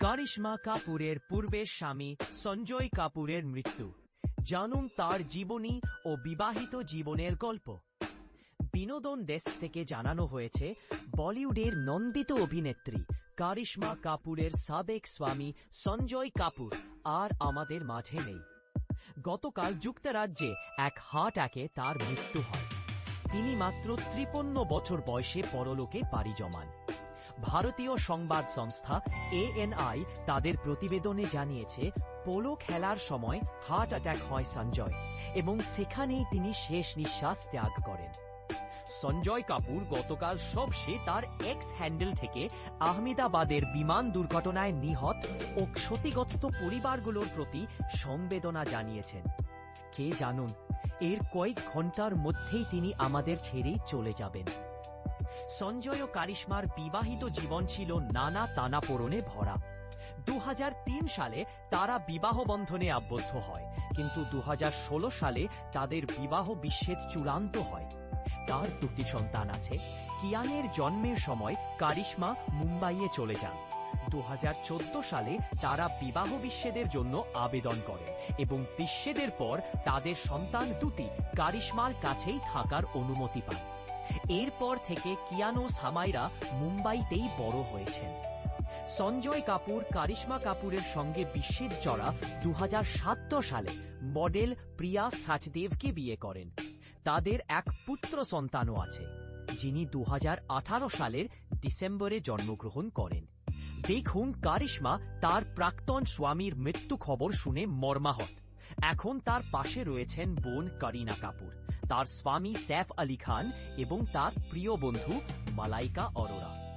কারিশমা কাপুরের পূর্বের স্বামী সঞ্জয় কাপুরের মৃত্যু। জানুন তার জীবনী ও বিবাহিত জীবনের গল্প। বিনোদন ডেস্ক থেকে জানানো হয়েছে, বলিউডের নন্দিত অভিনেত্রী কারিশমা কাপুরের সাবেক স্বামী সঞ্জয় কাপুর আর আমাদের মাঝে নেই। গতকাল যুক্তরাজ্যে এক হার্ট অ্যাকে তার মৃত্যু হয়। তিনি মাত্র ত্রিপন্ন বছর বয়সে পরলোকে পাড়ি জমান। ভারতীয় সংবাদ সংস্থা এএনআই তাদের প্রতিবেদনে জানিয়েছে, পোলো খেলার সময় হার্ট অ্যাটাক হয় সঞ্জয় এবং সেখানেই তিনি শেষ নিঃশ্বাস ত্যাগ করেন। সঞ্জয় কাপুর গতকাল সবসে তার এক্স হ্যান্ডেল থেকে আহমেদাবাদের বিমান দুর্ঘটনায় নিহত ও ক্ষতিগ্রস্ত পরিবারগুলোর প্রতি সংবেদনা জানিয়েছেন। কে জানুন, এর কয়েক ঘণ্টার মধ্যেই তিনি আমাদের ছেড়েই চলে যাবেন। সঞ্জয় ও কারিশ্মার বিবাহিত জীবন ছিল নানা টানাপোড়নে ভরা। দু হাজার তিন সালে তারা বিবাহ বন্ধনে আবদ্ধ হয়, কিন্তু দু হাজার ষোলো সালে তাদের বিবাহ বিচ্ছেদ চূড়ান্ত হয়। তার দুটি সন্তান আছে। কিয়ানের জন্মের সময় কারিশ্মা মুম্বাইয়ে চলে যান। দু হাজার চোদ্দ সালে তারা বিবাহ বিচ্ছেদের জন্য আবেদন করে এবং বিচ্ছেদের পর তাদের সন্তান দুটি কারিশ্মার কাছেই থাকার অনুমতি পায়। এরপর থেকে কিয়ানো সামাইরা মুম্বাইতেই বড় হয়েছেন। সঞ্জয় কাপুর, কারিশ্মা কাপুরের সঙ্গে বিচ্ছেদ চড়া দু সালে মডেল প্রিয়া সাচদেবকে বিয়ে করেন। তাদের এক পুত্র সন্তানও আছে, যিনি দুহাজার আঠারো সালের ডিসেম্বরে জন্মগ্রহণ করেন। দেখুন কারিশ্মা তার প্রাক্তন স্বামীর মৃত্যু খবর শুনে মর্মাহত। এখন তার পাশে রয়েছেন বোন করিনা কাপুর। তার স্বামী স্যাফ আলী খান এবং তার প্রিয় বন্ধু মালাইকা অরোরা